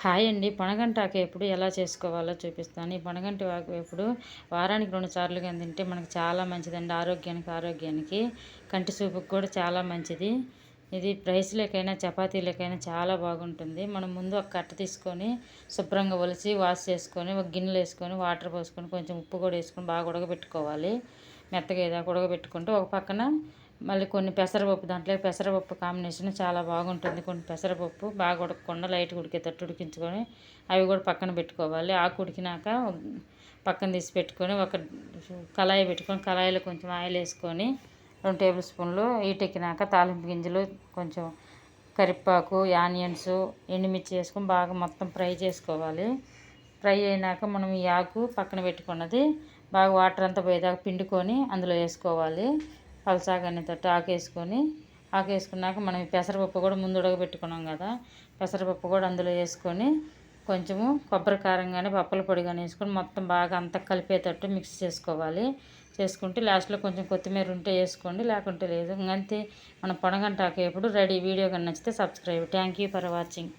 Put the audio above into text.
Hi అండి. పనగంటాకు ఎప్పుడు ఎలా చేసుకోవాలో చూపిస్తాను. ఈ పనగంటి ఆకు ఎప్పుడు వారానికి రెండు సార్లు కానీ తింటే మనకు చాలా మంచిదండి. ఆరోగ్యానికి ఆరోగ్యానికి. కంటి చూపుకి కూడా చాలా మంచిది. ఇది రైస్లోకైనా చపాతీలకైనా చాలా బాగుంటుంది. మనం ముందు ఒక కట్ట తీసుకొని శుభ్రంగా ఒలిచి వాష్ చేసుకొని ఒక గిన్నెలు వేసుకొని వాటర్ పోసుకొని కొంచెం ఉప్పు కూడా వేసుకొని బాగా ఉడకబెట్టుకోవాలి. మెత్తగా ఏదాకా ఉడకబెట్టుకుంటూ ఒక పక్కన మళ్ళీ కొన్ని పెసరపప్పు దాంట్లో పెసరపప్పు కాంబినేషన్ చాలా బాగుంటుంది. కొన్ని పెసరపప్పు బాగా ఉడకకుండా లైట్ ఉడికేటట్టు ఉడికించుకొని అవి కూడా పక్కన పెట్టుకోవాలి. ఆకు ఉడికినాక పక్కన తీసి పెట్టుకొని ఒక కళాయి పెట్టుకొని కళాయిలో కొంచెం ఆయిల్ వేసుకొని రెండు టేబుల్ స్పూన్లు ఈటెక్కినాక తాలింపు గింజలు కొంచెం కరివేపాకు ఆనియన్స్ ఎండుమిర్చి వేసుకొని బాగా మొత్తం ఫ్రై చేసుకోవాలి. ఫ్రై అయినాక మనం ఈ ఆకు పక్కన పెట్టుకున్నది బాగా వాటర్ అంతా పోయేదాకా పిండుకొని అందులో వేసుకోవాలి. పలసాగానే తట్టు ఆకేసుకొని ఆకేసుకున్నాక మనం పెసరపప్పు కూడా ముందు ఉడకబెట్టుకున్నాం కదా. పెసరపప్పు కూడా అందులో వేసుకొని కొంచెము కొబ్బరి కారం కానీ పప్పల పొడి కానీ వేసుకొని మొత్తం బాగా అంతా కలిపేటట్టు మిక్స్ చేసుకోవాలి. చేసుకుంటే లాస్ట్లో కొంచెం కొత్తిమీర ఉంటే వేసుకోండి లేకుంటే లేదు. అంతే మనం పొనగంటాకేపుడు రెడీ. వీడియో కానీ నచ్చితే subscribe thank you for watching